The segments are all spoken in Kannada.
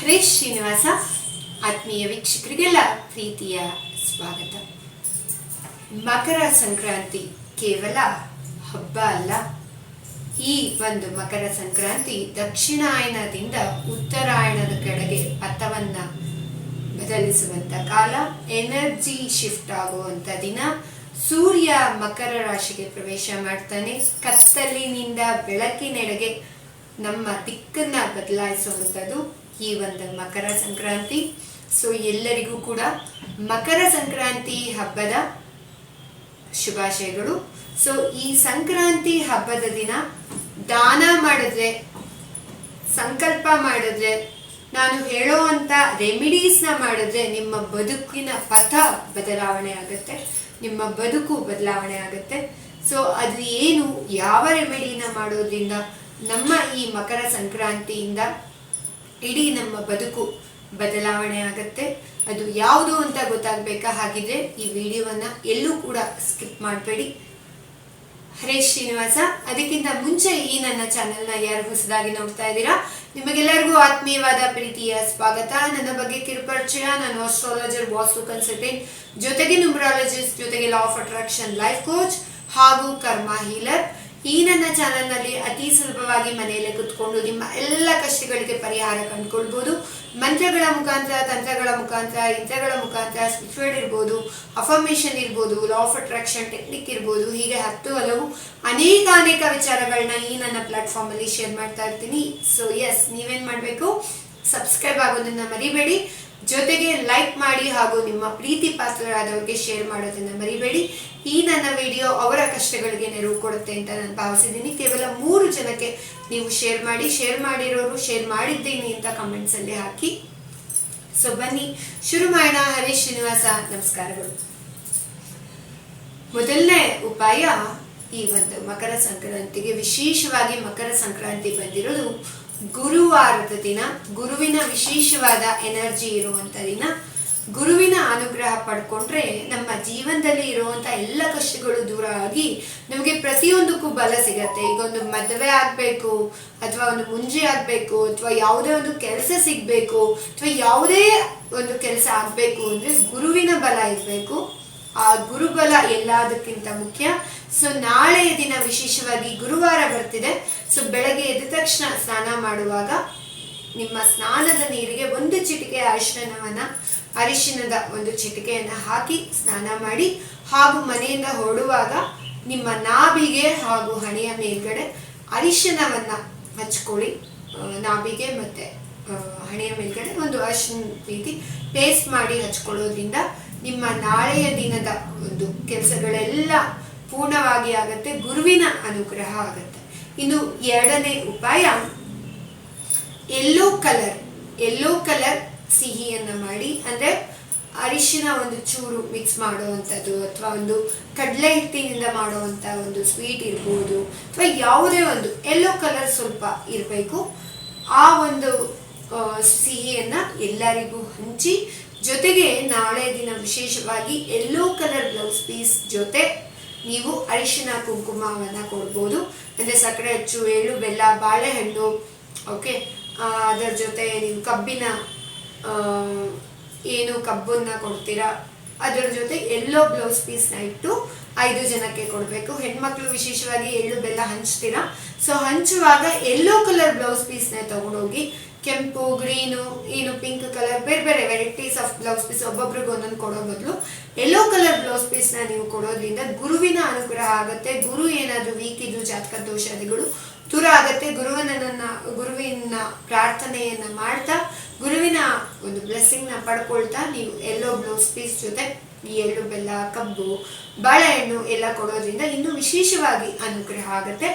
ಹರೇಶ್ ಶ್ರೀನಿವಾಸ ಆತ್ಮೀಯ ವೀಕ್ಷಕರಿಗೆಲ್ಲ ಪ್ರೀತಿಯ ಸ್ವಾಗತ. ಮಕರ ಸಂಕ್ರಾಂತಿ ಕೇವಲ ಹಬ್ಬ ಅಲ್ಲ. ಈ ಒಂದು ಮಕರ ಸಂಕ್ರಾಂತಿ ದಕ್ಷಿಣಾಯನದಿಂದ ಉತ್ತರಾಯಣದ ಕಡೆಗೆ ಪಥವನ್ನ ಬದಲಿಸುವಂತ ಕಾಲ. ಎನರ್ಜಿ ಶಿಫ್ಟ್ ಆಗುವಂತ ದಿನ. ಸೂರ್ಯ ಮಕರ ರಾಶಿಗೆ ಪ್ರವೇಶ ಮಾಡ್ತಾನೆ. ಕತ್ತಲಿನಿಂದ ಬೆಳಕಿನೆಡೆಗೆ ನಮ್ಮ ದಿಕ್ಕನ್ನ ಬದಲಾಯಿಸುವಂಥದ್ದು ಈ ಒಂದು ಮಕರ ಸಂಕ್ರಾಂತಿ. ಸೊ ಎಲ್ಲರಿಗೂ ಕೂಡ ಮಕರ ಸಂಕ್ರಾಂತಿ ಹಬ್ಬದ ಶುಭಾಶಯಗಳು. ಸೊ ಈ ಸಂಕ್ರಾಂತಿ ಹಬ್ಬದ ದಿನ ದಾನ ಮಾಡಿದ್ರೆ, ಸಂಕಲ್ಪ ಮಾಡಿದ್ರೆ, ನಾನು ಹೇಳೋವಂಥ ರೆಮಿಡೀಸ್ನ ಮಾಡಿದ್ರೆ ನಿಮ್ಮ ಬದುಕಿನ ಪಥ ಬದಲಾವಣೆ ಆಗುತ್ತೆ. ನಿಮ್ಮ ಬದುಕು ಬದಲಾವಣೆ ಆಗುತ್ತೆ. ಸೊ ಅದು ಏನು ಯಾವ ರೆಮಿಡಿನ ಮಾಡೋದ್ರಿಂದ ನಮ್ಮ ಈ ಮಕರ ಸಂಕ್ರಾಂತಿಯಿಂದ ಇಡೀ ನಮ್ಮ ಬದುಕು ಬದಲಾವಣೆ ಆಗತ್ತೆ ಅದು ಯಾವುದು ಅಂತ ಗೊತ್ತಾಗಬೇಕಾ? ಹಾಗಿದ್ರೆ ಈ ವಿಡಿಯೋವನ್ನ ಎಲ್ಲೂ ಕೂಡ ಸ್ಕಿಪ್ ಮಾಡಬೇಡಿ. ಹರೇಶ್ ಶ್ರೀನಿವಾಸ. ಅದಕ್ಕಿಂತ ಮುಂಚೆ ಈ ನನ್ನ ಚಾನೆಲ್ನ ಯಾರು ಹೊಸದಾಗಿ ನೋಡ್ತಾ ಇದ್ದೀರಾ? ನಿಮಗೆಲ್ಲರಿಗೂ ಆತ್ಮೀಯವಾದ ಪ್ರೀತಿಯ ಸ್ವಾಗತ. ನನ್ನ ಬಗ್ಗೆ ಕಿರುಪರಿಚಯ. ನಾನು ಆಸ್ಟ್ರಾಲಜರ್ ವಾಸ್ತು ಕನ್ಸಲ್ಟೆಂಟ್ ಜೊತೆಗೆ ನ್ಯೂಮರಾಲಜಿಸ್ಟ್ ಜೊತೆಗೆ law of attraction life coach ಹಾಗೂ ಕರ್ಮ ಹೀಲರ್ ಈ ನನ್ನ ಚಾನಲ್ನಲ್ಲಿ ಅತಿ ಸುಲಭವಾಗಿ ಮನೆಯಲ್ಲೇ ಕುತ್ಕೊಂಡು ನಿಮ್ಮ ಎಲ್ಲ ಕಷ್ಟಗಳಿಗೆ ಪರಿಹಾರ ಕಂಡುಕೊಳ್ಬೋದು. ಮಂತ್ರಗಳ ಮುಖಾಂತರ, ತಂತ್ರಗಳ ಮುಖಾಂತರ, ಯಂತ್ರಗಳ ಮುಖಾಂತರ ಸ್ಪಿರಿಚುವಲ್ ಇರ್ಬೋದು ಅಫರ್ಮೇಷನ್ ಇರ್ಬೋದು ಲಾ ಆಫ್ ಅಟ್ರಾಕ್ಷನ್ ಟೆಕ್ನಿಕ್ ಇರ್ಬೋದು, ಹೀಗೆ ಹತ್ತು ಹಲವು ಅನೇಕ ಅನೇಕ ವಿಚಾರಗಳನ್ನ ಈ ನನ್ನ ಪ್ಲಾಟ್ಫಾರ್ಮ್ ಅಲ್ಲಿ ಶೇರ್ ಮಾಡ್ತಾ ಇರ್ತೀನಿ. ಸೊ ಎಸ್ ನೀವೇನು ಮಾಡಬೇಕು? ಸಬ್ಸ್ಕ್ರೈಬ್ ಆಗೋದನ್ನ ಮರಿಬೇಡಿ. ಜೊತೆಗೆ ಲೈಕ್ ಮಾಡಿ ಹಾಗೂ ನಿಮ್ಮ ಪ್ರೀತಿ ಪಾತ್ರರಾದವರಿಗೆ ಶೇರ್ ಮಾಡೋದನ್ನು ಮರಿಬೇಡಿ. ಈ ನನ್ನ ವಿಡಿಯೋ ಅವರ ಕಷ್ಟಗಳಿಗೆ ನೆರವು ಕೊಡುತ್ತೆ ಅಂತ ನಾನು ಭಾವಿಸಿದ್ದೀನಿ. ಕೇವಲ ಮೂರು ಜನಕ್ಕೆ ನೀವು ಶೇರ್ ಮಾಡಿ ಶೇರ್ ಮಾಡಿರೋರು ಶೇರ್ ಮಾಡಿದ್ದೀನಿ ಅಂತ ಕಮೆಂಟ್ಸ್ ಅಲ್ಲಿ ಹಾಕಿ. ಸೊ ಬನ್ನಿ. ಶುರು ಮಾಡೋಣ. ಹರೀಶ್ ಶ್ರೀನಿವಾಸ, ನಮಸ್ಕಾರಗಳು. ಮೊದಲನೇ ಉಪಾಯ ಈ ಒಂದು ಮಕರ ಸಂಕ್ರಾಂತಿಗೆ ವಿಶೇಷವಾಗಿ ಮಕರ ಸಂಕ್ರಾಂತಿ ಬಂದಿರೋದು ಗುರುವಾರದ ದಿನ ಗುರುವಿನ ವಿಶೇಷವಾದ ಎನರ್ಜಿ ಇರುವಂತ ದಿನ. ಗುರುವಿನ ಅನುಗ್ರಹ ಪಡ್ಕೊಂಡ್ರೆ ನಮ್ಮ ಜೀವನದಲ್ಲಿ ಇರುವಂತ ಎಲ್ಲ ಕಷ್ಟಗಳು ದೂರ ಆಗಿ ನಮಗೆ ಪ್ರತಿಯೊಂದಕ್ಕೂ ಬಲ ಸಿಗತ್ತೆ. ಈಗ ಒಂದು ಮದುವೆ ಆಗ್ಬೇಕು, ಅಥವಾ ಒಂದು ಮುಂಜಿ ಆಗ್ಬೇಕು, ಅಥವಾ ಯಾವುದೇ ಒಂದು ಕೆಲಸ ಸಿಗ್ಬೇಕು, ಅಥವಾ ಯಾವುದೇ ಒಂದು ಕೆಲಸ ಆಗ್ಬೇಕು ಅಂದ್ರೆ ಗುರುವಿನ ಬಲ ಇರಬೇಕು. ಆ ಗುರುಬಲ ಎಲ್ಲದಕ್ಕಿಂತ ಮುಖ್ಯ. ಸೊ ನಾಳೆಯ ದಿನ ವಿಶೇಷವಾಗಿ ಗುರುವಾರ ಬರ್ತಿದೆ. ಸೊ ಬೆಳಗ್ಗೆ ಎದ್ದ ತಕ್ಷಣ ಸ್ನಾನ ಮಾಡುವಾಗ ನಿಮ್ಮ ಸ್ನಾನದ ನೀರಿಗೆ ಒಂದು ಚಿಟಿಕೆ ಅರಿಶಿನವನ್ನ ಅರಿಶಿನದ ಒಂದು ಚಿಟಿಕೆಯನ್ನ ಹಾಕಿ ಸ್ನಾನ ಮಾಡಿ ಹಾಗೂ ಮನೆಯಿಂದ ಹೊರಡುವಾಗ ನಿಮ್ಮ ನಾಭಿಗೆ ಹಾಗೂ ಹಣೆಯ ಮೇಲ್ಗಡೆ ಅರಿಶಿನವನ್ನ ಹಚ್ಕೊಳ್ಳಿ. ನಾಭಿಗೆ ಮತ್ತೆ ಹಣೆಯ ಮೇಲ್ಗಡೆ ಒಂದು ಅರಿಶಿನ ರೀತಿ ಪೇಸ್ಟ್ ಮಾಡಿ ಹಚ್ಕೊಳ್ಳೋದ್ರಿಂದ ನಿಮ್ಮ ನಾಳೆಯ ದಿನದ ಒಂದು ಕೆಲಸಗಳೆಲ್ಲ ಪೂರ್ಣವಾಗಿ ಆಗತ್ತೆ, ಗುರುವಿನ ಅನುಗ್ರಹ ಆಗತ್ತೆ. ಇನ್ನು ಎರಡನೇ ಉಪಾಯ ಎಲ್ಲೋ ಕಲರ್ ಎಲ್ಲೋ ಕಲರ್ ಸಿಹಿಯನ್ನು ಮಾಡಿ, ಅಂದ್ರೆ ಅರಿಶಿನ ಒಂದು ಚೂರು ಮಿಕ್ಸ್ ಮಾಡುವಂಥದ್ದು, ಅಥವಾ ಒಂದು ಕಡಲೆ ಹಿಟ್ಟಿನಿಂದ ಮಾಡುವಂಥ ಒಂದು ಸ್ವೀಟ್ ಇರ್ಬೋದು, ಅಥವಾ ಯಾವುದೇ ಒಂದು ಎಲ್ಲೋ ಕಲರ್ ಸ್ವಲ್ಪ ಇರಬೇಕು. ಆ ಒಂದು ಸಿಹಿಯನ್ನು ಎಲ್ಲರಿಗೂ ಹಂಚಿ, ಜೊತೆಗೆ ನಾಳೆ ದಿನ ವಿಶೇಷವಾಗಿ ಎಲ್ಲೋ ಕಲರ್ ಬ್ಲೌಸ್ ಪೀಸ್ ಜೊತೆ ನೀವು ಅರಿಶಿನ ಕುಂಕುಮವನ್ನು ಕೊಡ್ಬೋದು. ಅಂದ್ರೆ ಸಕ್ಕರೆ ಅಚ್ಚು ಏಳು ಬೆಲ್ಲ, ಬಾಳೆಹಣ್ಣು ಓಕೆ ಅದರ ಜೊತೆ ನೀವು ಕಬ್ಬಿನ ಏನು ಕಬ್ಬನ್ನ ಕೊಡ್ತೀರಾ? ಅದರ ಜೊತೆ ಎಲ್ಲೋ ಬ್ಲೌಸ್ ಪೀಸ್ನ ಇಟ್ಟು ಐದು ಜನಕ್ಕೆ ಕೊಡಬೇಕು. ಹೆಣ್ಮಕ್ಳು ವಿಶೇಷವಾಗಿ ಎಳ್ಳು, ಬೆಲ್ಲ ಹಂಚ್ತೀರಾ? ಸೊ ಹಂಚುವಾಗ ಎಲ್ಲೋ ಕಲರ್ ಬ್ಲೌಸ್ ಪೀಸ್ನ ತಗೊಂಡೋಗಿ ಕೆಂಪು, ಗ್ರೀನು, ಏನು ಪಿಂಕ್ ಕಲರ್ ಬೇರೆ ಬೇರೆ ವೆರೈಟೀಸ್ ಆಫ್ ಬ್ಲೌಸ್ ಪೀಸ್ ಒಬ್ಬೊಬ್ರಿಗೆ ಒಂದೊಂದು ಕೊಡೋ ಬದಲು ಎಲ್ಲೋ ಕಲರ್ ಬ್ಲೌಸ್ ಪೀಸ್ನ ನೀವು ಕೊಡೋದ್ರಿಂದ ಗುರುವಿನ ಅನುಗ್ರಹ ಆಗುತ್ತೆ. ಗುರು ಏನಾದರೂ ವೀಕ್ ಇದ್ದು ಜಾತಕ ದೋಷಾದಿಗಳು ದೂರ ಆಗತ್ತೆ. ಗುರುವಿನ ಗುರುವಿನ ಪ್ರಾರ್ಥನೆಯನ್ನ ಮಾಡ್ತಾ, ಗುರುವಿನ ಒಂದು ಬ್ಲೆಸ್ಸಿಂಗ್ನ ಪಡ್ಕೊಳ್ತಾ ನೀವು ಎಲ್ಲೋ ಬ್ಲೌಸ್ ಪೀಸ್ ಜೊತೆ ಈ ಎಳ್ಳು ಬೆಲ್ಲ, ಕಬ್ಬು, ಬಾಳೆಹಣ್ಣು ಎಲ್ಲ ಕೊಡೋದ್ರಿಂದ ಇನ್ನೂ ವಿಶೇಷವಾಗಿ ಅನುಗ್ರಹ ಆಗತ್ತೆ.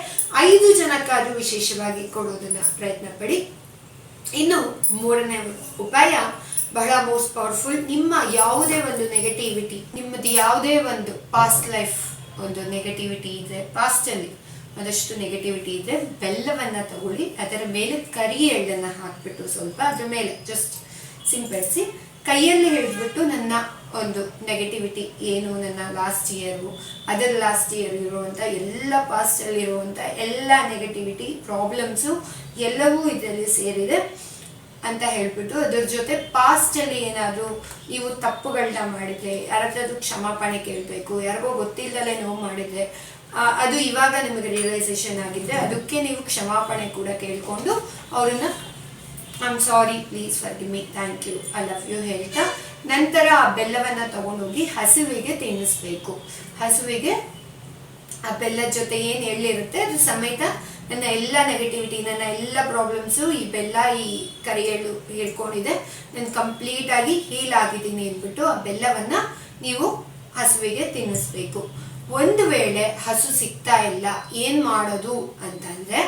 ಐದು ಜನಕ್ಕಾದ್ರೂ ವಿಶೇಷವಾಗಿ ಕೊಡೋದನ್ನ ಪ್ರಯತ್ನ ಪಡಿ. ಇನ್ನು ಮೂರನೇ ಉಪಾಯ, ಬಹಳ ಮೋಸ್ಟ್ ಪವರ್ಫುಲ್. ನಿಮ್ಮ ಯಾವುದೇ ಒಂದು ನೆಗೆಟಿವಿಟಿ ನಿಮ್ಮದು ಯಾವುದೇ ಒಂದು ಪಾಸ್ಟ್ ಲೈಫ್ ಒಂದು ನೆಗೆಟಿವಿಟಿ ಇದೆ ಪಾಸ್ಟ್ ಅಲ್ಲಿ ಒಂದಷ್ಟು ನೆಗೆಟಿವಿಟಿ ಇದೆ, ಬೆಲ್ಲವನ್ನ ತಗೊಳ್ಳಿ, ಅದರ ಮೇಲೆ ಕರಿ ಎಳ್ಳನ್ನ ಹಾಕ್ಬಿಟ್ಟು ಸ್ವಲ್ಪ ಅದ್ರ ಮೇಲೆ ಜಸ್ಟ್ ಸಿಂಪಡಿಸಿ ಕೈಯಲ್ಲಿ ಹಿಡಿದ್ಬಿಟ್ಟು ನನ್ನ ಒಂದು ನೆಗೆಟಿವಿಟಿ ಏನು ನನ್ನ ಲಾಸ್ಟ್ ಇಯರು ಅದರ ಲಾಸ್ಟ್ ಇಯರ್ ಇರುವಂಥ ಎಲ್ಲ ಪಾಸ್ಟಲ್ಲಿ ಇರುವಂಥ ಎಲ್ಲ ನೆಗೆಟಿವಿಟಿ ಪ್ರಾಬ್ಲಮ್ಸು ಎಲ್ಲವೂ ಇದರಲ್ಲಿ ಸೇರಿದೆ ಅಂತ ಹೇಳ್ಬಿಟ್ಟು ಅದ್ರ ಜೊತೆ ಪಾಸ್ಟಲ್ಲಿ ಏನಾದರೂ ನೀವು ತಪ್ಪುಗಳನ್ನ ಮಾಡಿದ್ರೆ ಯಾರಾದ್ರೂ ಕ್ಷಮಾಪಣೆ ಕೇಳಬೇಕು, ಯಾರಿಗೋ ಗೊತ್ತಿಲ್ಲದಲೇ ನೋವು ಮಾಡಿದ್ರೆ ಅದು ಇವಾಗ ನಿಮಗೆ ರಿಯಲೈಸೇಷನ್ ಆಗಿದ್ರೆ ಅದಕ್ಕೆ ನೀವು ಕ್ಷಮಾಪಣೆ ಕೂಡ ಕೇಳಿಕೊಂಡು ಅವ್ರನ್ನ I I'm sorry please forgive me thank you I love you ಹೇಳ್ತಾ ನಂತರ ಆ ಬೆಲ್ಲವನ್ನ ತಗೊಂಡೋಗಿ ಹಸುವಿಗೆ ತಿನ್ನಿಸ್ಬೇಕು. ಹಸುವಿಗೆ ಆ ಬೆಲ್ಲದ ಜೊತೆ ಏನು ಎಳ್ಳಿರುತ್ತೆ ಅದು ಸಮೇತ ನನ್ನ ಎಲ್ಲ ನೆಗೆಟಿವಿಟಿ ನನ್ನ ಎಲ್ಲ ಪ್ರಾಬ್ಲಮ್ಸು ಈ ಬೆಲ್ಲ, ಈ ಕರಿ ಎಳ್ಳು ಹಿಡ್ಕೊಂಡಿದೆ. ನಾನು ಕಂಪ್ಲೀಟ್ ಆಗಿ ಹೀಲ್ ಆಗಿದ್ದೀನಿ ಅಂದ್ಬಿಟ್ಟು ಆ ಬೆಲ್ಲವನ್ನ ನೀವು ಹಸುವಿಗೆ ತಿನ್ನಿಸ್ಬೇಕು. ಒಂದು ವೇಳೆ ಹಸು ಸಿಗ್ತಾ ಇಲ್ಲ, ಏನ್ ಮಾಡೋದು ಅಂತಂದ್ರೆ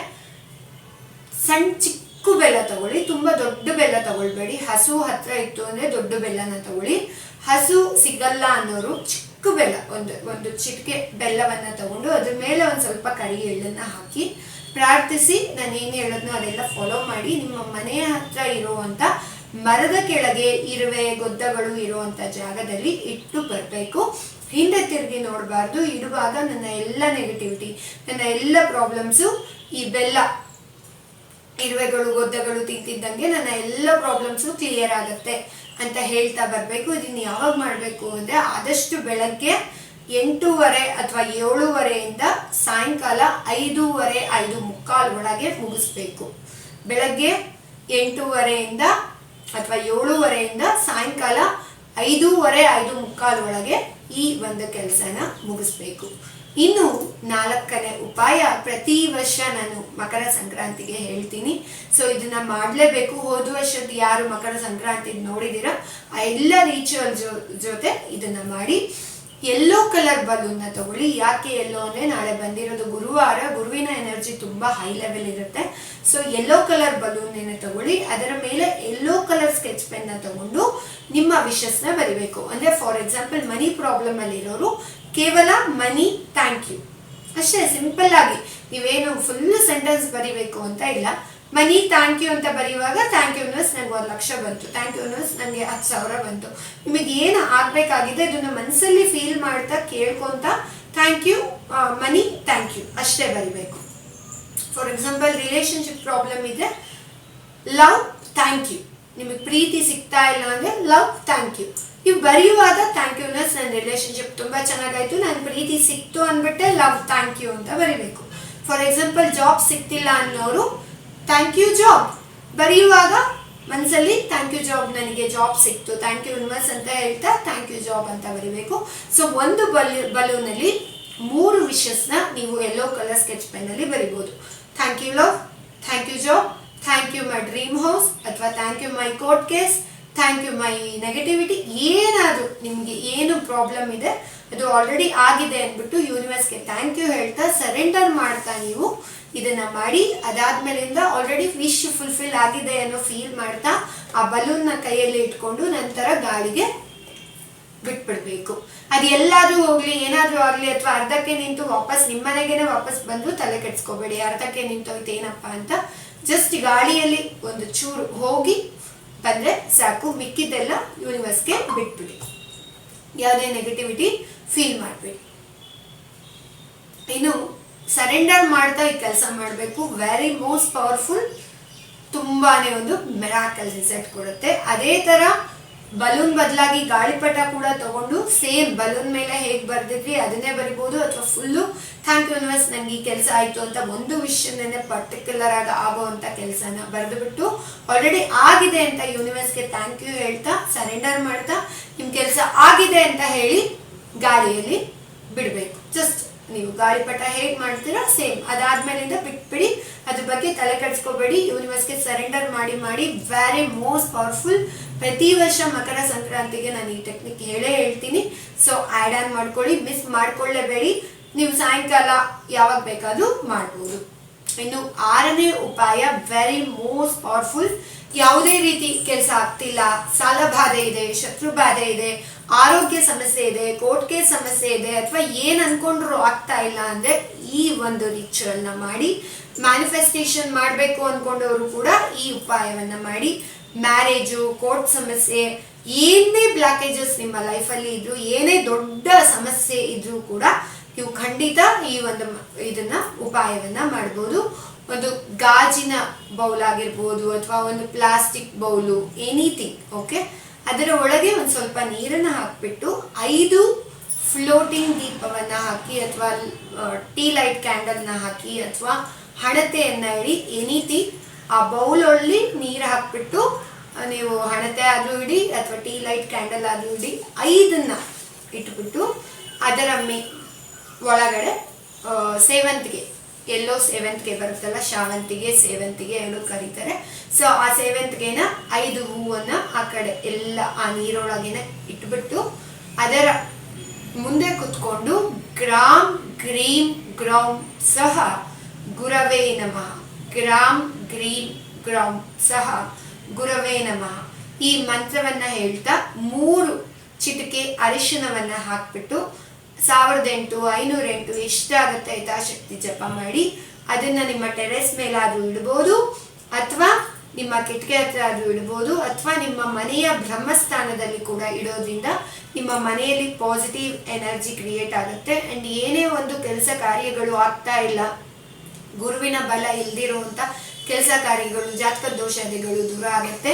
ಸಣ್ಣ ಚಿಕ್ಕ ಬೆಲ್ಲ ತಗೊಳ್ಳಿ. ತುಂಬಾ ದೊಡ್ಡ ಬೆಲ್ಲ ತಗೊಳ್ಬೇಡಿ. ಹಸು ಹತ್ರ ಇತ್ತು ಅಂದ್ರೆ ದೊಡ್ಡ ಬೆಲ್ಲನ ತಗೊಳ್ಳಿ. ಹಸು ಸಿಗಲ್ಲ ಅನ್ನೋರು ಚಿಕ್ಕ ಬೆಲ್ಲ, ಒಂದು ಒಂದು ಚಿಟಿಕೆ ಬೆಲ್ಲವನ್ನ ತಗೊಂಡು ಅದ್ರ ಮೇಲೆ ಒಂದು ಸ್ವಲ್ಪ ಕರಿ ಎಳ್ಳನ್ನ ಹಾಕಿ ಪ್ರಾರ್ಥಿಸಿ. ನಾನು ಏನು ಹೇಳೋದ್ನೋ ಅದೆಲ್ಲ ಫಾಲೋ ಮಾಡಿ. ನಿಮ್ಮ ಮನೆಯ ಹತ್ರ ಇರುವಂತ ಮರದ ಕೆಳಗೆ ಇರುವೆ, ಗೊದ್ದಗಳು ಇರುವಂತ ಜಾಗದಲ್ಲಿ ಇಟ್ಟು ಬರಬೇಕು. ಹಿಂದೆ ತಿರುಗಿ ನೋಡಬಾರ್ದು. ಇರುವಾಗ ನನ್ನ ಎಲ್ಲ ನೆಗೆಟಿವಿಟಿ ನನ್ನ ಎಲ್ಲ ಪ್ರಾಬ್ಲಮ್ಸು ಈ ಬೆಲ್ಲ ಇರುವೆಗಳು, ಗೊದ್ದಗಳು ತಿಂತಿದ್ದಂಗೆ ನನ್ನ ಎಲ್ಲ ಪ್ರಾಬ್ಲಮ್ಸು ಕ್ಲಿಯರ್ ಆಗುತ್ತೆ ಅಂತ ಹೇಳ್ತಾ ಬರಬೇಕು. ಇದನ್ನು ಯಾವಾಗ ಮಾಡಬೇಕು ಅಂದರೆ ಆದಷ್ಟು ಬೆಳಗ್ಗೆ ಎಂಟೂವರೆ ಅಥವಾ ಏಳೂವರೆಯಿಂದ ಸಾಯಂಕಾಲ ಐದೂವರೆ, ಐದು ಮುಕ್ಕಾಲು ಒಳಗೆ ಮುಗಿಸ್ಬೇಕು. ಬೆಳಗ್ಗೆ ಎಂಟೂವರೆಯಿಂದ ಅಥವಾ ಏಳೂವರೆಯಿಂದ ಸಾಯಂಕಾಲ ಐದೂವರೆ, ಐದು ಮುಕ್ಕಾಲು ಒಳಗೆ ಈ ಒಂದು ಕೆಲಸನ ಮುಗಿಸ್ಬೇಕು. ಇನ್ನು ನಾಲ್ಕನೇ ಉಪಾಯ ಪ್ರತಿ ವರ್ಷ ನಾನು ಮಕರ ಸಂಕ್ರಾಂತಿಗೆ ಹೇಳ್ತೀನಿ. ಸೊ ಇದನ್ನ ಮಾಡಲೇಬೇಕು. ಹೋದ ವರ್ಷದ ಯಾರು ಮಕರ ಸಂಕ್ರಾಂತಿ ನೋಡಿದಿರ, ಆ ಎಲ್ಲ ರಿಚುವಲ್ ಜೊತೆ ಇದನ್ನ ಮಾಡಿ ಎಲ್ಲೋ ಕಲರ್ ಬಲೂನ್ನ ತಗೊಳ್ಳಿ. ಯಾಕೆ ಎಲ್ಲೋ ಅಂದರೆ ನಾಳೆ ಬಂದಿರೋದು ಗುರುವಾರ. ಗುರುವಿನ ಎನರ್ಜಿ ತುಂಬಾ ಹೈ ಲೆವೆಲ್ ಇರುತ್ತೆ. ಸೊ ಎಲ್ಲೋ ಕಲರ್ ಬಲೂನ್ ತಗೊಳ್ಳಿ. ಅದರ ಮೇಲೆ ಎಲ್ಲೋ ಕಲರ್ ಸ್ಕೆಚ್ ಪೆನ್ನ ತಗೊಂಡು ನಿಮ್ಮ ವಿಶಸ್ನ ಬರಿಬೇಕು. ಅಂದ್ರೆ ಫಾರ್ ಎಕ್ಸಾಂಪಲ್ ಮನಿ ಪ್ರಾಬ್ಲಮ್ ಅಲ್ಲಿ ಇರೋರು ಕೇವಲ ಮನಿ ಥ್ಯಾಂಕ್ ಯು ಅಷ್ಟೇ ಸಿಂಪಲ್ ಆಗಿ. ನೀವೇನು ಫುಲ್ ಸೆಂಟೆನ್ಸ್ ಬರಿಬೇಕು ಅಂತ ಇಲ್ಲ. ಮನಿ ಥ್ಯಾಂಕ್ ಯು ಅಂತ ಬರೆಯುವಾಗ ಥ್ಯಾಂಕ್ ಯು ಯೂನಿವರ್ಸ್ ನನಗೆ ಒಂದು ಲಕ್ಷ ಬಂತು. ಥ್ಯಾಂಕ್ ಯು ಯೂನಿವರ್ಸ್ ನನಗೆ ಹತ್ತು ಸಾವಿರ ಬಂತು. ನಿಮಗೆ ಏನು ಆಗಬೇಕಾಗಿದೆ ಇದನ್ನು ಮನಸ್ಸಲ್ಲಿ ಫೀಲ್ ಮಾಡ್ತಾ ಕೇಳ್ಕೊಂತ thank you money thank you ಅಷ್ಟೇ ಬರಿಬೇಕು. ಫಾರ್ ಎಕ್ಸಾಂಪಲ್ ರಿಲೇಷನ್ಶಿಪ್ ಪ್ರಾಬ್ಲಮ್ ಇದೆ. ಲವ್ ಥ್ಯಾಂಕ್ ಯು ನಿಮಗೆ ಪ್ರೀತಿ ಸಿಗ್ತಾ ಇಲ್ಲ ಅಂದರೆ ಲವ್ ಥ್ಯಾಂಕ್ ಯು ನೀವು ಬರೆಯುವಾಗ ಥ್ಯಾಂಕ್ ಯುನೆಸ್ ನನ್ನ ರಿಲೇಶನ್ಶಿಪ್ ತುಂಬಾ ಚೆನ್ನಾಗಾಯ್ತು. ನನ್ನ ಪ್ರೀತಿ ಸಿಕ್ತು ಅಂದ್ಬಿಟ್ಟೆ ಲವ್ ಥ್ಯಾಂಕ್ ಯು ಅಂತ ಬರಿಬೇಕು. ಫಾರ್ ಎಕ್ಸಾಂಪಲ್ ಜಾಬ್ ಸಿಕ್ತಿಲ್ಲ ಅನ್ನೋರು ಥ್ಯಾಂಕ್ ಯು ಜಾಬ್ ಬರೆಯುವಾಗ ಮನಸ್ಸಲ್ಲಿ ಥ್ಯಾಂಕ್ ಯು ಜಾಬ್ ನನಗೆ ಜಾಬ್ ಸಿಕ್ತು. ಥ್ಯಾಂಕ್ ಯು ಯೂನಿವರ್ಸ್ ಅಂತ ಹೇಳ್ತಾ ಥ್ಯಾಂಕ್ ಯು ಜಾಬ್ ಅಂತ ಬರಿಬೇಕು. ಸೊ ಒಂದು ಬಲೂ ಬಲೂನಲ್ಲಿ ಮೂರು ವಿಷಸ್ನ ನೀವು ಎಲ್ಲೋ ಕಲರ್ ಸ್ಕೆಚ್ ಪೆನ್ನಲ್ಲಿ ಬರಿಬೋದು. Thank you love thank you job thank you my dream house ಅಥವಾ thank you my court case thank you my negativity ಏನಾದರೂ ನಿಮಗೆ ಏನು ಪ್ರಾಬ್ಲಮ್ ಇದೆ, ಅದು ಆಲ್ರೆಡಿ ಆಗಿದೆ ಅಂದ್ಬಿಟ್ಟು ಯೂನಿವರ್ಸ್ಗೆ ಥ್ಯಾಂಕ್ ಯು ಹೇಳ್ತಾ ಸರೆಂಡರ್ ಮಾಡ್ತಾ ನೀವು ಇದನ್ನ ಮಾಡಿ, ಅದಾದ್ಮೇಲಿಂದ ಆಲ್ರೆಡಿ ವಿಶ್ ಫುಲ್ಫಿಲ್ ಆಗಿದೆ ಅನ್ನೋ ಫೀಲ್ ಮಾಡ್ತಾ ಆ ಬಲೂನ್ನ ಕೈಯಲ್ಲಿ ಇಟ್ಕೊಂಡು ನಂತರ ಗಾಳಿಗೆ ಬಿಟ್ಬಿಡ್ಬೇಕು. ಅದು ಎಲ್ಲಾದ್ರೂ ಹೋಗ್ಲಿ, ಏನಾದ್ರೂ ಆಗ್ಲಿ ಅಥವಾ ಅರ್ಧಕ್ಕೆ ನಿಂತು ವಾಪಸ್ ನಿಮ್ಮನೆಗೇನೆ ವಾಪಸ್ ಬಂದು ತಲೆ ಕೆಡ್ಸ್ಕೋಬೇಡಿ. ಅರ್ಧಕ್ಕೆ ನಿಂತೋಯ್ತು ಏನಪ್ಪ ಅಂತ ಜಸ್ಟ್ ಗಾಳಿಯಲ್ಲಿ ಒಂದು ಚೂರು ಹೋಗಿ ಬಂದ್ರೆ ಸಾಕು ಮಿಕ್ಕಿದ್ದೆಲ್ಲ ಯೂನಿವರ್ಸ್ಗೆ ಬಿಟ್ಬಿಡಿ. ಯಾವುದೇ ನೆಗೆಟಿವಿಟಿ ಫೀಲ್ ಮಾಡಬೇಡಿ. ಇನ್ನು ಸರೆಂಡರ್ ಮಾಡ್ತಾ ಈ ಕೆಲಸ ಮಾಡಬೇಕು. ವೆರಿ ಮೋಸ್ಟ್ ಪವರ್ಫುಲ್ ತುಂಬಾ ಒಂದು ಮೆರಾಕಲ್ ರಿಸಲ್ಟ್ ಕೊಡುತ್ತೆ. ಅದೇ ತರ ಬಲೂನ್ ಬದಲಾಗಿ ಗಾಳಿಪಟ ಕೂಡ ತಗೊಂಡು ಸೇಮ್ ಬಲೂನ್ ಮೇಲೆ ಹೇಗೆ ಬರ್ದಿದ್ವಿ, ಅದನ್ನೇ ಬರಿಬೋದು, ಅಥವಾ ಫುಲ್ಲು ಥ್ಯಾಂಕ್ ಯು ಯೂನಿವರ್ಸ್ ನನಗೆ ಈ ಕೆಲಸ ಆಯಿತು ಅಂತ ಒಂದು ವಿಷಯನೇ ಪರ್ಟಿಕ್ಯುಲರ್ ಆಗಿ ಆಗೋವಂಥ ಕೆಲಸನ ಬರೆದುಬಿಟ್ಟು ಆಲ್ರೆಡಿ ಆಗಿದೆ ಅಂತ ಯೂನಿವರ್ಸ್ಗೆ ಥ್ಯಾಂಕ್ ಯು ಹೇಳ್ತಾ ಸರೆಂಡರ್ ಮಾಡ್ತಾ ನಿಮ್ಮ ಕೆಲಸ ಆಗಿದೆ ಅಂತ ಹೇಳಿ ಗಾಳಿಯಲ್ಲಿ ಬಿಡಬೇಕು. ಜಸ್ಟ್ ನೀವು ಗಾಳಿಪಟ ಹೇಗೆ ಮಾಡ್ತೀರಾ ಸೇಮ್ ಅದಾದ್ಮೇಲಿಂದ ಬಿಟ್ಬಿಡಿ. ಅದ್ರ ಬಗ್ಗೆ ತಲೆ ಕೆಡಿಸ್ಕೋಬೇಡಿ. ಯೂನಿವರ್ಸ್ಗೆ ಸರೆಂಡರ್ ಮಾಡಿ ಮಾಡಿ ವೆರಿ ಮೋಸ್ಟ್ ಪವರ್ಫುಲ್ ಪ್ರತಿ ವರ್ಷ ಮಕರ ಸಂಕ್ರಾಂತಿಗೆ ನಾನು ಈ ಟೆಕ್ನಿಕ್ ಹೇಳೇ ಹೇಳ್ತೀನಿ. ಸೊ ಆ್ಯಡ್ ಆನ್ ಮಾಡ್ಕೊಳ್ಳಿ. ಮಿಸ್ ಮಾಡ್ಕೊಳ್ಳೇಬೇಡಿ ನೀವು ಸಾಯಂಕಾಲ ಯಾವಾಗ ಬೇಕಾದ್ರೂ ಮಾಡ್ಬೋದು. ಇನ್ನು ಆರನೇ ಉಪಾಯ ವೆರಿ ಮೋಸ್ಟ್ ಪವರ್ಫುಲ್ ಯಾವುದೇ ರೀತಿ ಕೆಲಸ ಆಗ್ತಿಲ್ಲ. ಸಾಲ ಬಾಧೆ ಇದೆ, ಶತ್ರು ಬಾಧೆ ಇದೆ, ಆರೋಗ್ಯ ಸಮಸ್ಯೆ ಇದೆ ಕೋರ್ಟ್ ಸಮಸ್ಯೆ ಇದೆ, ಅಥವಾ ಏನ್ ಅನ್ಕೊಂಡ್ರು ಆಗ್ತಾ ಇಲ್ಲ ಅಂದ್ರೆ ಈ ಒಂದು ರಿಚುವಲ್ನ ಮಾಡಿ ಮ್ಯಾನಿಫೆಸ್ಟೇಷನ್ ಮಾಡಬೇಕು ಅನ್ಕೊಂಡವರು ಕೂಡ ಈ ಉಪಾಯವನ್ನ ಮಾಡಿ ಮ್ಯಾರೇಜು ಕೋರ್ಟ್ ಸಮಸ್ಯೆ, ಏನೇ ಬ್ಲಾಕೇಜಸ್ ನಿಮ್ಮ ಲೈಫಲ್ಲಿ ಇದ್ರು, ಏನೇ ದೊಡ್ಡ ಸಮಸ್ಯೆ ಇದ್ರೂ ಕೂಡ ನೀವು ಖಂಡಿತ ಈ ಒಂದು ಇದನ್ನ, ಉಪಾಯವನ್ನ ಮಾಡ್ಬೋದು. ಒಂದು ಗಾಜಿನ ಬೌಲ್ ಆಗಿರ್ಬೋದು ಅಥವಾ ಒಂದು ಪ್ಲಾಸ್ಟಿಕ್ ಬೌಲು ಎನಿಥಿಂಗ್ ಓಕೆ ಅದರ ಒಳಗೆ ಒಂದು ಸ್ವಲ್ಪ ನೀರನ್ನು ಹಾಕಿಬಿಟ್ಟು ಐದು ಫ್ಲೋಟಿಂಗ್ ದೀಪವನ್ನ ಹಾಕಿ ಅಥವಾ ಟೀ ಲೈಟ್ ಕ್ಯಾಂಡಲ್ನ ಹಾಕಿ ಅಥವಾ ಹಣತೆಯನ್ನ ಇಡಿ ಎನಿಥಿಂಗ್ ಆ ಬೌಲಲ್ಲಿ ನೀರು ಹಾಕ್ಬಿಟ್ಟು ನೀವು ಹಣತೆ ಆದ್ರೂ ಇಡಿ ಅಥವಾ ಟೀ ಲೈಟ್ ಕ್ಯಾಂಡಲ್ ಆದ್ರೂ ಇಡಿ, ಐದನ್ನ ಇಟ್ಬಿಟ್ಟು ಅದರ ಮೇ ಒಳಗಡೆ ಸೇವಂತಿಗೆ. ಎಲ್ಲೋ ಸೇವಂತಿಗೆ ಬರುತ್ತಲ್ಲ, ಶಾವಂತಿಗೆ, ಸೇವಂತಿಗೆ ಎರಡು ಕರೀತಾರೆ. ಸೊ ಆ ಸೇವಂತಿಗೆನ ಐದು ಹೂವನ್ನ ಆ ಕಡೆ ಎಲ್ಲ ಆ ನೀರೊಳಗೇನ ಇಟ್ಬಿಟ್ಟು ಅದರ ಮುಂದೆ ಕುತ್ಕೊಂಡು ಗ್ರಾಮ್ ಗ್ರೀಮ್ ಗ್ರೌಮ್ ಸಹ ಗುರವೇ ನಮಃ. ಗ್ರಾಮ್ ಗ್ರೀಮ್ ಗ್ರೌಮ್ ಸಹ ಗುರವೇ ನಮಃ. ಈ ಮಂತ್ರವನ್ನ ಹೇಳ್ತಾ ಮೂರು ಚಿಟಿಕೆ ಅರಿಶಿನವನ್ನ ಹಾಕ್ಬಿಟ್ಟು ಸಾವಿರದ ಎಂಟು ಐನೂರೆಂಟು ಎಷ್ಟಾಗುತ್ತೆ ಯಥಾಶಕ್ತಿ ಜಪ ಮಾಡಿ. ಅದನ್ನ ನಿಮ್ಮ ಟೆರೆಸ್ ಮೇಲಾದ್ರೂ ಇಡ್ಬೋದು, ಅಥವಾ ನಿಮ್ಮ ಕಿಟಕಿ ಹತ್ರ ಆದ್ರೂ ಇಡ್ಬೋದು, ಅಥವಾ ನಿಮ್ಮ ಮನೆಯ ಬ್ರಹ್ಮಸ್ಥಾನದಲ್ಲಿ ಕೂಡ ಇಡೋದ್ರಿಂದ ನಿಮ್ಮ ಮನೆಯಲ್ಲಿ ಪಾಸಿಟಿವ್ ಎನರ್ಜಿ ಕ್ರಿಯೇಟ್ ಆಗುತ್ತೆ. ಅಂಡ್ ಏನೇ ಒಂದು ಕೆಲಸ ಕಾರ್ಯಗಳು ಆಗ್ತಾ ಇಲ್ಲ, ಗುರುವಿನ ಬಲ ಇಲ್ದಿರುವಂತ ಕೆಲಸ ಕಾರ್ಯಗಳು, ಜಾತಕ ದೋಷಾದಿಗಳು ದೂರ ಆಗುತ್ತೆ.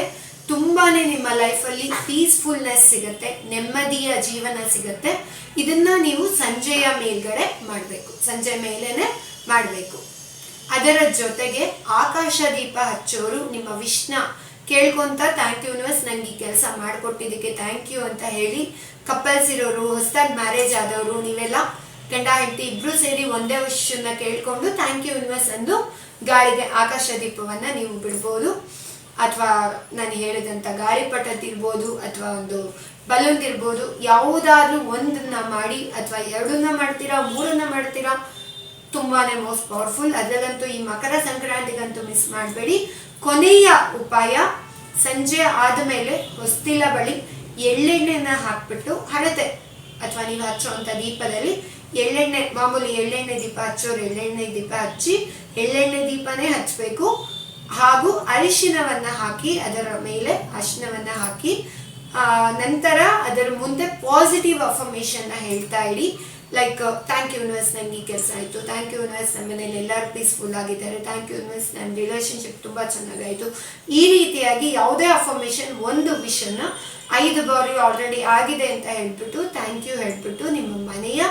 ತುಂಬಾನೇ ನಿಮ್ಮ ಲೈಫಲ್ಲಿ ಪೀಸ್ಫುಲ್ನೆಸ್ ಸಿಗುತ್ತೆ, ನೆಮ್ಮದಿಯ ಜೀವನ ಸಿಗುತ್ತೆ. ಇದನ್ನ ನೀವು ಸಂಜೆಯ ಮೇಲ್ಗಡೆ ಮಾಡಬೇಕು. ಸಂಜೆ ಮೇಲೇನೆ ಮಾಡಬೇಕು. ಅದರ ಜೊತೆಗೆ ಆಕಾಶ ದೀಪ ಹಚ್ಚೋರು ನಿಮ್ಮ ವಿಷ್ಣ. ಕೇಳ್ಕೊಂತ ಥ್ಯಾಂಕ್ ಯು ಯೂನಿವರ್ಸ್ ನಂಗೆ ಈ ಕೆಲಸ ಮಾಡಿಕೊಟ್ಟಿದ್ದಕ್ಕೆ ಥ್ಯಾಂಕ್ ಯು ಅಂತ ಹೇಳಿ ಕಪಲ್ಸ್ ಇರೋರು, ಹೊಸದಾಗಿ ಮ್ಯಾರೇಜ್ ಆದವರು, ನೀವೆಲ್ಲ ಗಂಡ, ಹೆಂಡತಿ ಇಬ್ರು ಸೇರಿ ಒಂದೇ ವಿಷನ್ನ ಕೇಳ್ಕೊಂಡು ಥ್ಯಾಂಕ್ ಯು ಯೂನಿವರ್ಸ್ ಅಂದು ಗಾಳಿಗೆ ಆಕಾಶ ದೀಪವನ್ನ ನೀವು ಬಿಡ್ಬೋದು. ಅಥವಾ ನಾನು ಹೇಳಿದಂಥ ಗಾಳಿಪಟದ್ ಇರ್ಬೋದು ಅಥವಾ ಒಂದು ಬಲೂನ್ ಇರ್ಬೋದು ಯಾವುದಾದ್ರೂ ಒಂದನ್ನ ಮಾಡಿ ಅಥವಾ ಎರಡನ್ನ ಮಾಡ್ತೀರಾ, ಮೂರನ್ನ ಮಾಡ್ತೀರಾ, ತುಂಬಾನೇ ಮೋಸ್ಟ್ ಪವರ್ಫುಲ್. ಅದರಲ್ಲಂತೂ ಈ ಮಕರ ಸಂಕ್ರಾಂತಿಗಂತೂ ಮಿಸ್ ಮಾಡಬೇಡಿ. ಕೊನೆಯ ಉಪಾಯ, ಸಂಜೆ ಆದಮೇಲೆ ಹೊಸ್ತಿಲ ಬಳಿ ಎಳ್ಳೆಣ್ಣೆನ ಹಾಕ್ಬಿಟ್ಟು ಹಣತೆ ಅಥವಾ ನೀವು ಹಚ್ಚುವಂಥ ದೀಪದಲ್ಲಿ ಎಳ್ಳೆಣ್ಣೆ, ಮಾಮೂಲಿ ಎಳ್ಳೆಣ್ಣೆ ದೀಪ ಹಚ್ಚೋರು ಎಳ್ಳೆಣ್ಣೆ ದೀಪ ಹಚ್ಚಿ, ಎಳ್ಳೆಣ್ಣೆ ದೀಪನೇ ಹಚ್ಚಬೇಕು ಹಾಗೂ ಅರಿಶಿನವನ್ನ ಹಾಕಿ, ಅದರ ಮೇಲೆ ಅರಿಶಿನವನ್ನ ಹಾಕಿ ನಂತರ ಅದರ ಮುಂದೆ ಪಾಸಿಟಿವ್ ಅಫರ್ಮೇಷನ್ ಹೇಳ್ತಾ ಇಡಿ ಲೈಕ್ ಥ್ಯಾಂಕ್ ಯು ಯೂನಿವರ್ಸ್ ನಂಗೆ ಈ ಕೆಲಸ ಆಯಿತು. ಥ್ಯಾಂಕ್ ಯು ಯೂನಿವರ್ಸ್ ನಮ್ಮ ಮನೇಲಿ ಎಲ್ಲರೂ ಪೀಸ್ಫುಲ್ ಆಗಿದ್ದಾರೆ. ಥ್ಯಾಂಕ್ ಯು ಯೂನಿವರ್ಸ್ ನನ್ನ ರಿಲೇಶನ್ಶಿಪ್ ತುಂಬ ಚೆನ್ನಾಗಾಯಿತು. ಈ ರೀತಿಯಾಗಿ ಯಾವುದೇ ಅಫರ್ಮೇಷನ್ ಒಂದು ವಿಷನ್ನ ಐದು ಬಾರಿ ಆಲ್ರೆಡಿ ಆಗಿದೆ ಅಂತ ಹೇಳ್ಬಿಟ್ಟು ಥ್ಯಾಂಕ್ ಯು ಹೇಳ್ಬಿಟ್ಟು ನಿಮ್ಮ ಮನೆಯ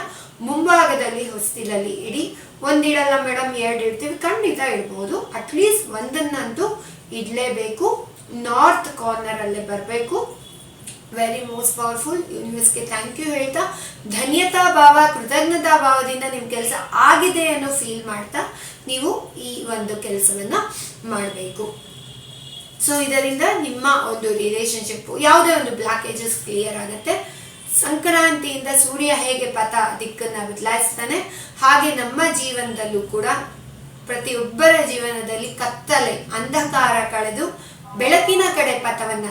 ಮುಂಭಾಗದಲ್ಲಿ ಹೊಸ್ತಿಲಲ್ಲಿ ಇಡಿ. ಒಂದಿಡಲ್ಲ ಮೇಡಮ್ ಎರಡು ಇಡ್ತೀವಿ. ಖಂಡಿತ ಇಡ್ಬೋದು. ಅಟ್ಲೀಸ್ಟ್ ಒಂದನ್ನಂತೂ ಇಡಲೇಬೇಕು. ನಾರ್ತ್ ಕಾರ್ನರ್ ಅಲ್ಲೇ ಬರಬೇಕು. ವೆರಿ ಮೋಸ್ಟ್ ಪವರ್ಫುಲ್ ಯೂನಿವರ್ಸ್ಗೆ ಥ್ಯಾಂಕ್ ಯು ಹೇಳ್ತಾ, ಧನ್ಯತಾ ಭಾವ, ಕೃತಜ್ಞತಾ ಭಾವದಿಂದ ನಿಮ್ಮ ಕೆಲಸ ಆಗಿದೆ ಅನ್ನೋ ಫೀಲ್ ಮಾಡ್ತಾ ನೀವು ಈ ಒಂದು ಕೆಲಸವನ್ನು ಮಾಡಬೇಕು. ಸೊ ಇದರಿಂದ ನಿಮ್ಮ ಒಂದು ರಿಲೇಶನ್ಶಿಪ್ ಯಾವುದೇ ಒಂದು ಬ್ಲಾಕೇಜಸ್ ಕ್ಲಿಯರ್ ಆಗುತ್ತೆ. ಸಂಕ್ರಾಂತಿಯಿಂದ ಸೂರ್ಯ ಹೇಗೆ ಪಥ ದಿಕ್ಕನ್ನ ಬದಲಾಯಿಸ್ತಾನೆ, ಹಾಗೆ ನಮ್ಮ ಜೀವನದಲ್ಲೂ ಕೂಡ ಪ್ರತಿಯೊಬ್ಬರ ಜೀವನದಲ್ಲಿ ಕತ್ತಲೆ, ಅಂಧಕಾರ ಕಳೆದು ಬೆಳಕಿನ ಕಡೆ ಪಥವನ್ನ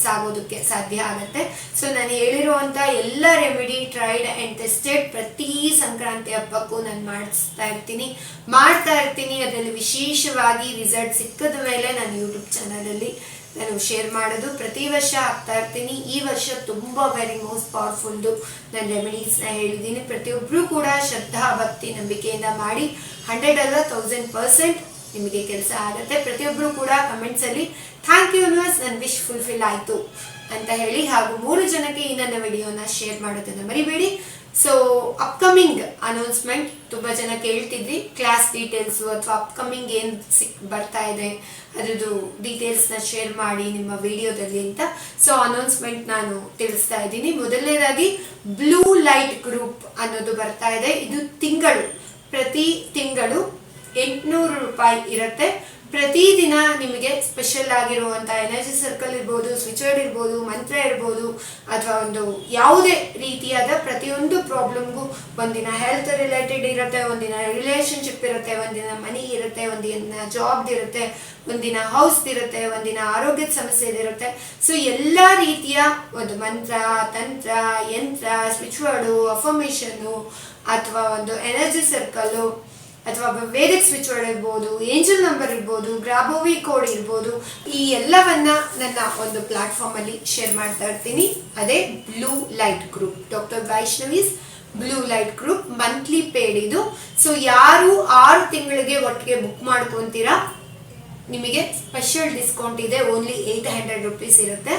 ಸಾಗೋದಕ್ಕೆ ಸಾಧ್ಯ ಆಗುತ್ತೆ. ಸೊ ನಾನು ಹೇಳಿರುವಂತ ಎಲ್ಲ ರೆಮಿಡಿ ಟ್ರೈಡ್ ಅಂಡ್ ಟೆಸ್ಟೆಡ್ ಪ್ರತಿ ಸಂಕ್ರಾಂತಿ ಹಬ್ಬಕ್ಕೂ ನಾನು ಮಾಡಿಸ್ತಾ ಇರ್ತೀನಿ. ಮಾಡ್ತಾ ಇರ್ತೀನಿ. ಅದರಲ್ಲಿ ವಿಶೇಷವಾಗಿ ರಿಸಲ್ಟ್ ಸಿಕ್ಕದ ಮೇಲೆ ನಾನು ಯೂಟ್ಯೂಬ್ ಚಾನಲಲ್ಲಿ ನಾನು ಶೇರ್ ಮಾಡೋದು. ಪ್ರತಿ ವರ್ಷ ಆಗ್ತಾ ಇರ್ತೀನಿ. ಈ ವರ್ಷ ತುಂಬ ವೆರಿ ಮೋಸ್ಟ್ ಪವರ್ಫುಲ್ದು ನನ್ನ ರೆಮಿಡೀಸ್ನ ಹೇಳಿದ್ದೀನಿ. ಪ್ರತಿಯೊಬ್ಬರೂ ಕೂಡ ಶ್ರದ್ಧಾ, ಭಕ್ತಿ, ನಂಬಿಕೆಯಿಂದ ಮಾಡಿ ಹಂಡ್ರೆಡ್ ಅಲ್ಲ ತೌಸಂಡ್ ಪರ್ಸೆಂಟ್ ನಿಮಗೆ ಕೆಲಸ ಆಗುತ್ತೆ. ಪ್ರತಿಯೊಬ್ಬರು ಕೂಡ ಕಮೆಂಟ್ಸ್ ಅಲ್ಲಿ ಥ್ಯಾಂಕ್ ಯು ಯೂನಿವರ್ಸ್ ನನ್ನ ವಿಶ್ ಫುಲ್ಫಿಲ್ ಆಯ್ತು ಅಂತ ಹೇಳಿ ಹಾಗೂ ಮೂರು ಜನಕ್ಕೆ ಈ ನನ್ನ ವಿಡಿಯೋನ ಶೇರ್ ಮಾಡೋದನ್ನ ಮರಿಬೇಡಿ. ಸೊ ಅಪ್ಕಮಿಂಗ್ ಅನೌನ್ಸ್ಮೆಂಟ್ ತುಂಬಾ ಜನ ಕೇಳ್ತಿದ್ವಿ ಕ್ಲಾಸ್ ಡೀಟೇಲ್ಸ್ ಅಥವಾ ಅಪ್ಕಮಿಂಗ್ ಏನು ಸಿಕ್, ಬರ್ತಾ ಇದೆ, ಅದ್ರದ್ದು ಡೀಟೇಲ್ಸ್ನ ಶೇರ್ ಮಾಡಿ ನಿಮ್ಮ ವಿಡಿಯೋದಲ್ಲಿ ಅಂತ. ಸೊ ಅನೌನ್ಸ್ಮೆಂಟ್ ನಾನು ತಿಳಿಸ್ತಾ ಇದ್ದೀನಿ. ಮೊದಲನೇದಾಗಿ ಬ್ಲೂ ಲೈಟ್ ಗ್ರೂಪ್ ಅನ್ನೋದು ಬರ್ತಾ ಇದೆ. ಇದು ತಿಂಗಳು, ಪ್ರತಿ ತಿಂಗಳು ಎಂಟುನೂರು ರೂಪಾಯಿ ಇರುತ್ತೆ. ಪ್ರತಿದಿನ ನಿಮಗೆ ಸ್ಪೆಷಲ್ ಆಗಿರುವಂಥ ಎನರ್ಜಿ ಸರ್ಕಲ್ ಇರ್ಬೋದು ಸ್ವಿಚರ್ಡ್ ಇರ್ಬೋದು, ಮಂತ್ರ ಇರ್ಬೋದು, ಅಥವಾ ಒಂದು ಯಾವುದೇ ರೀತಿಯಾದ ಪ್ರತಿಯೊಂದು ಪ್ರಾಬ್ಲಮ್ಗೂ ಒಂದಿನ ಹೆಲ್ತ್ ರಿಲೇಟೆಡ್ ಇರುತ್ತೆ, ಒಂದಿನ ರಿಲೇಶನ್ಶಿಪ್ ಇರುತ್ತೆ, ಒಂದಿನ ಮನಿ ಇರುತ್ತೆ, ಒಂದಿನ ಜಾಬ್ ಇರುತ್ತೆ, ಒಂದಿನ ಹೌಸ್ ಇರುತ್ತೆ, ಒಂದಿನ ಆರೋಗ್ಯದ ಸಮಸ್ಯೆ ಇರುತ್ತೆ. ಸೊ ಎಲ್ಲ ರೀತಿಯ ಒಂದು ಮಂತ್ರ, ತಂತ್ರ, ಯಂತ್ರ ಸ್ವಿಚ್ ವರ್ಡು ಅಫರ್ಮೇಷನ್ನು ಅಥವಾ ಒಂದು ಎನರ್ಜಿ ಸರ್ಕಲ್ಲು ಅಥವಾ ವೇದಿಕ್ ಸ್ವಿಚ್ ವರ್ಡ್ ಇರ್ಬೋದು ಏಂಜಲ್ ನಂಬರ್ ಇರ್ಬೋದು ಗ್ರಾಬೋವಿ ಕೋಡ್ ಇರ್ಬೋದು, ಈ ಎಲ್ಲವನ್ನ ನನ್ನ ಒಂದು ಪ್ಲಾಟ್ಫಾರ್ಮ್ ಅಲ್ಲಿ ಶೇರ್ ಮಾಡ್ತಾ ಇರ್ತೀನಿ. ಅದೇ blue light group doctor Vaishnavi's blue light group monthly paid ಇದು. ಸೊ ಯಾರು ಆರು ತಿಂಗಳಿಗೆ ಒಟ್ಟಿಗೆ ಬುಕ್ ಮಾಡ್ಕೊಂತೀರಾ, ನಿಮಗೆ ಸ್ಪೆಷಲ್ ಡಿಸ್ಕೌಂಟ್ ಇದೆ ಓನ್ಲಿ ಏಯ್ಟ್ ಹಂಡ್ರೆಡ್ ರುಪೀಸ್ ಇರುತ್ತೆ.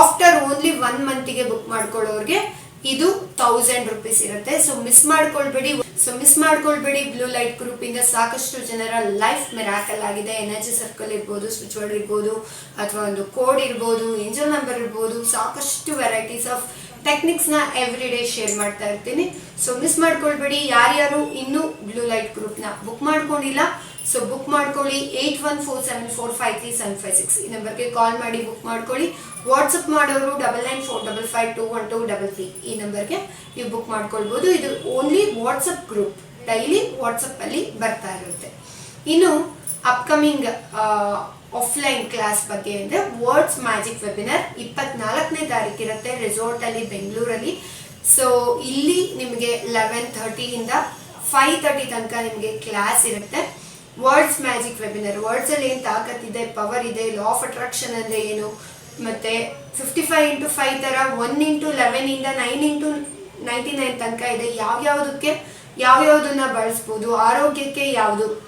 ಆಫ್ಟರ್ ಓನ್ಲಿ ಒನ್ ಮಂತಿಗೆ ಬುಕ್ ಮಾಡ್ಕೊಳ್ಳೋರಿಗೆ ಇದು ತೌಸಂಡ್ ರುಪೀಸ್ ಇರುತ್ತೆ. ಸೊ ಮಿಸ್ ಮಾಡ್ಕೊಳ್ಬೇಡಿ. ಸೊ ಮಿಸ್ ಮಾಡ್ಕೊಳ್ಬೇಡಿ. ಬ್ಲೂ ಲೈಟ್ ಗ್ರೂಪ್ ಇಂದ ಸಾಕಷ್ಟು ಜನರ ಲೈಫ್ ಮಿರಾಕಲ್ ಆಗಿದೆ. ಎನರ್ಜಿ ಸರ್ಕಲ್ ಇರ್ಬೋದು ಸ್ವಿಚ್ ವರ್ಡ್ ಇರ್ಬೋದು, ಅಥವಾ ಒಂದು ಕೋಡ್ ಇರ್ಬೋದು ಎಂಜಲ್ ನಂಬರ್ ಇರ್ಬೋದು, ಸಾಕಷ್ಟು ವೆರೈಟೀಸ್ ಆಫ್ ಟೆಕ್ನಿಕ್ಸ್ನ ಎವ್ರಿ ಡೇ ಶೇರ್ ಮಾಡ್ತಾ ಇರ್ತೀನಿ. ಸೊ ಮಿಸ್ ಮಾಡ್ಕೊಳ್ಬೇಡಿ. ಯಾರ್ಯಾರು ಇನ್ನೂ ಬ್ಲೂ ಲೈಟ್ ಗ್ರೂಪ್ನ ಬುಕ್ ಮಾಡ್ಕೊಂಡಿಲ್ಲ ಸೊ ಬುಕ್ ಮಾಡ್ಕೊಳ್ಳಿ. Eight one four seven four five three seven five six ಈ ನಂಬರ್ಗೆ ಕಾಲ್ ಮಾಡಿ ಬುಕ್ ಮಾಡ್ಕೊಳ್ಳಿ. ವಾಟ್ಸಪ್ ಮಾಡೋರು double nine four double five two one two double three ಈ ನಂಬರ್ಗೆ ನೀವು ಬುಕ್ ಮಾಡ್ಕೊಳ್ಬೋದು. ಇದು ಓನ್ಲಿ ವಾಟ್ಸಪ್ ಗ್ರೂಪ್ ಡೈಲಿ ವಾಟ್ಸಪ್ಪಲ್ಲಿ ಬರ್ತಾ ಇರುತ್ತೆ. ಇನ್ನು ಅಪ್ಕಮಿಂಗ್ ಆಫ್ಲೈನ್ ಕ್ಲಾಸ್ ಬಗ್ಗೆ ಅಂದ್ರೆ ವರ್ಡ್ಸ್ ಮ್ಯಾಜಿಕ್ ವೆಬಿನಾರ್ ಇಪ್ಪತ್ನಾಲ್ಕನೇ ರೆಸಾರ್ಟ್ ಅಲ್ಲಿ, ಬೆಂಗಳೂರಲ್ಲಿ. ಸೊ ಇಲ್ಲಿ ನಿಮಗೆ ಲೆವೆನ್ ಥರ್ಟಿಯಿಂದ ಫೈವ್ ತರ್ಟಿ ತನಕ ನಿಮಗೆ ಕ್ಲಾಸ್ ಇರುತ್ತೆ. ವರ್ಡ್ಸ್ ಮ್ಯಾಜಿಕ್ ವೆಬಿನರ್ ವರ್ಡ್ಸ್ ಅಲ್ಲಿ ಏನ್ ತಾಕತ್ತಿದೆ ಪವರ್ ಇದೆ ಲಾ ಆಫ್ ಅಟ್ರಾಕ್ಷನ್ ಅಂದ್ರೆ ಏನು ಮತ್ತೆ ಫಿಫ್ಟಿ ಫೈವ್ ಇಂಟು ಫೈವ್ ತರ ಒನ್ ಇಂಟು ಲೆವೆನ್ ಇಂದ ನೈನ್ ಇಂಟು ನೈಂಟಿ ನೈನ್ ತನಕ ಇದೆ. ಯಾವ್ಯಾವುದಕ್ಕೆ? ಯಾವ್ಯಾವುದನ್ನ ಬಳಸ್ಬೋದು? ಆರೋಗ್ಯಕ್ಕೆ ಯಾವುದು?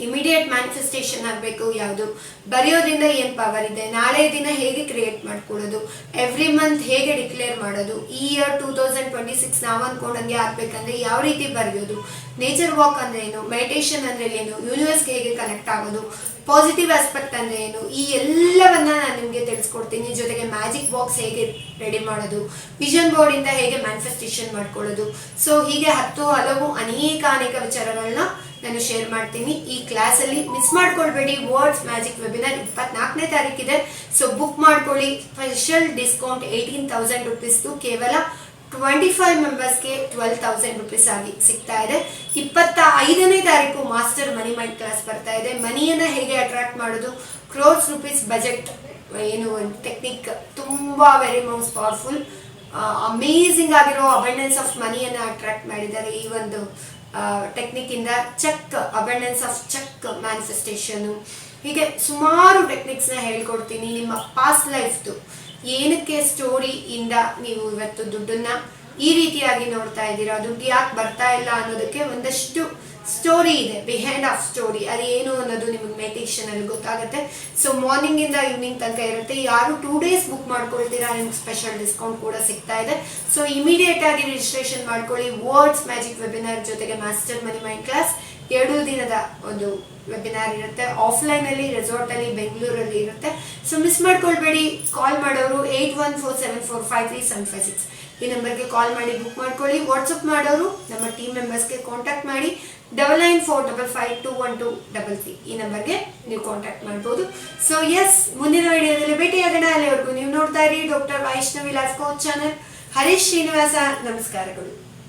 ಇಮಿಡಿಯೇಟ್ ಮ್ಯಾನಿಫೆಸ್ಟೇಷನ್ ಆಗಬೇಕು ಯಾವುದು? ಬರೆಯೋದ್ರಿಂದ ಏನು ಪವರ್ ಇದೆ? ನಾಳೆ ದಿನ ಹೇಗೆ ಕ್ರಿಯೇಟ್ ಮಾಡ್ಕೊಳ್ಳೋದು? ಎವ್ರಿ ಮಂತ್ ಹೇಗೆ ಡಿಕ್ಲೇರ್ ಮಾಡೋದು? ಈ year two thousand twenty six ನಾವು ಅಂದ್ಕೊಂಡಂಗೆ ಆಗಬೇಕಂದ್ರೆ ಯಾವ ರೀತಿ ಬರೆಯೋದು? ನೇಚರ್ ವಾಕ್ ಅಂದ್ರೆ ಏನು? ಮೆಡಿಟೇಷನ್ ಅಂದ್ರೆ ಏನು? ಯೂನಿವರ್ಸ್ಗೆ ಹೇಗೆ ಕನೆಕ್ಟ್ ಆಗೋದು? ಪಾಸಿಟಿವ್ ಆಸ್ಪೆಕ್ಟ್ ಅಂದ್ರೆ ಏನು? ಈ ಎಲ್ಲವನ್ನ ನಾನು ನಿಮಗೆ ತಿಳಿಸ್ಕೊಡ್ತೀನಿ. ಜೊತೆಗೆ ಮ್ಯಾಜಿಕ್ ಬಾಕ್ಸ್ ಹೇಗೆ ರೆಡಿ ಮಾಡೋದು? ವಿಷನ್ ಬೋರ್ಡ್ ಇಂದ ಹೇಗೆ ಮ್ಯಾನಿಫೆಸ್ಟೇಷನ್ ಮಾಡ್ಕೊಳ್ಳೋದು? ಸೊ ಹೀಗೆ ಹತ್ತು ಹಲವು ಅನೇಕ ಅನೇಕ ವಿಚಾರಗಳನ್ನ ನಾನು ಶೇರ್ ಮಾಡ್ತೀನಿ. ಈ ಕ್ಲಾಸ್ ಅಲ್ಲಿ ಮಿಸ್ ಮಾಡ್ಕೊಳ್ಬೇಡಿ. ವರ್ಡ್ಸ್ ಮ್ಯಾಜಿಕ್ ವೆಬಿನಾರ್ ಇಪ್ಪತ್ನಾಲ್ಕನೇ ತಾರೀಕಿದೆ ಸೊ ಬುಕ್ ಮಾಡ್ಕೊಳ್ಳಿ. ಸ್ಪೆಷಲ್ ಡಿಸ್ಕೌಂಟ್ ಏಯ್ಟೀನ್ ತೌಸಂಡ್ ರುಪೀಸ್ದು ಕೇವಲ ಟ್ವೆಂಟಿ ಫೈವ್ ಮೆಂಬರ್ಸ್ಗೆ ಟ್ವೆಲ್ ತೌಸಂಡ್ ರುಪೀಸ್ ಆಗಿ ಸಿಗ್ತಾ ಇದೆ. ಇಪ್ಪತ್ತ ಐದನೇ ತಾರೀಕು ಮಾಸ್ಟರ್ ಮನಿ ಮೈಂಡ್ ಕ್ಲಾಸ್ ಬರ್ತಾ ಇದೆ. ಮನಿಯನ್ನ ಹೇಗೆ ಅಟ್ರಾಕ್ಟ್ ಮಾಡೋದು? ಕ್ರೋರ್ಸ್ ರುಪೀಸ್ ಬಜೆಟ್ ಏನು ಒಂದು ಟೆಕ್ನಿಕ್ ತುಂಬಾ ವೆರಿ ಮೋಸ್ಟ್ ಪವರ್ಫುಲ್ ಅಮೇಝಿಂಗ್ ಆಗಿರೋ ಅಬಂಡೆನ್ಸ್ ಆಫ್ ಮನಿಯನ್ನು ಅಟ್ರಾಕ್ಟ್ ಮಾಡಿದ್ದಾರೆ ಈ ಒಂದು ಟೆಕ್ನಿಕ್ ಇಂದ check abundance of check manifestation ಹೀಗೆ ಸುಮಾರು ಟೆಕ್ನಿಕ್ಸ್ನ ಹೇಳ್ಕೊಡ್ತೀನಿ ನಿಮ್ಮ ಪಾಸ್ಟ್ ಲೈಫ್ದು ಏನಕ್ಕೆ ಸ್ಟೋರಿ ಇಂದ ನೀವು ಇವತ್ತು ದುಡ್ಡನ್ನ ಈ ರೀತಿಯಾಗಿ ನೋಡ್ತಾ ಇದ್ದೀರಾ? ದುಡ್ಡು ಯಾಕೆ ಬರ್ತಾ ಇಲ್ಲ ಅನ್ನೋದಕ್ಕೆ ಒಂದಷ್ಟು ಸ್ಟೋರಿ ಇದೆ ಬಿಹೈಂಡ್ ಆಫ್ ಸ್ಟೋರಿ ಅದು ಏನು ಅನ್ನೋದು ನಿಮಗೆ ಮೆಡಿಟೇಷನ್ ಅಲ್ಲಿ ಗೊತ್ತಾಗುತ್ತೆ. ಸೊ ಮಾರ್ನಿಂಗ್ ಇಂದ ಈವ್ನಿಂಗ್ ತನಕ ಇರುತ್ತೆ. ಯಾರು ಟೂ ಡೇಸ್ ಬುಕ್ ಮಾಡ್ಕೊಳ್ತೀರಾ, ನಿಮ್ಗೆ ಸ್ಪೆಷಲ್ ಡಿಸ್ಕೌಂಟ್ ಕೂಡ ಸಿಗ್ತಾ ಇದೆ. ಸೊ ಇಮಿಡಿಯೇಟ್ ಆಗಿ ರಿಜಿಸ್ಟ್ರೇಷನ್ ಮಾಡ್ಕೊಳ್ಳಿ. ವರ್ಡ್ಸ್ ಮ್ಯಾಜಿಕ್ ವೆಬಿನಾರ್ ಜೊತೆಗೆ ಮಾಸ್ಟರ್ ಮನಿ ಮೈಂಡ್ ಕ್ಲಾಸ್ ಎರಡು ದಿನದ ಒಂದು ವೆಬಿನಾರ್ ಇರುತ್ತೆ. ಆಫ್ಲೈನ್ ಅಲ್ಲಿ ರೆಸಾರ್ಟ್ ಅಲ್ಲಿ ಬೆಂಗಳೂರಲ್ಲಿ ಇರುತ್ತೆ. ಸೊ ಮಿಸ್ ಮಾಡ್ಕೊಳ್ಬೇಡಿ. ಕಾಲ್ ಮಾಡೋರು eight one four seven four five three seven five six ಈ ನಂಬರ್ಗೆ ಕಾಲ್ ಮಾಡಿ ಬುಕ್ ಮಾಡ್ಕೊಳ್ಳಿ. ವಾಟ್ಸಪ್ ಮಾಡೋರು ನಮ್ಮ ಟೀಮ್ ಮೆಂಬರ್ಸ್ಗೆ ಕಾಂಟ್ಯಾಕ್ಟ್ ಮಾಡಿ. Double nine four double five two one two double three ಈ ನಂಬರ್ಗೆ ನೀವು ಕಾಂಟ್ಯಾಕ್ಟ್ ಮಾಡ್ಬೋದು. ಸೊ ಎಸ್ ಮುಂದಿನ ವಿಡಿಯೋದಲ್ಲಿ ಭೇಟಿಯಾಗೋಣ. ಅಲ್ಲಿವರೆಗೂ ನೀವು ನೋಡ್ತಾ ಇರಿ ಡಾಕ್ಟರ್ ವೈಷ್ಣವಿ ಲಾಸ್ಕೋ ಚಾನಲ್ ಹರೀಶ್ ಶ್ರೀನಿವಾಸ, ನಮಸ್ಕಾರಗಳು.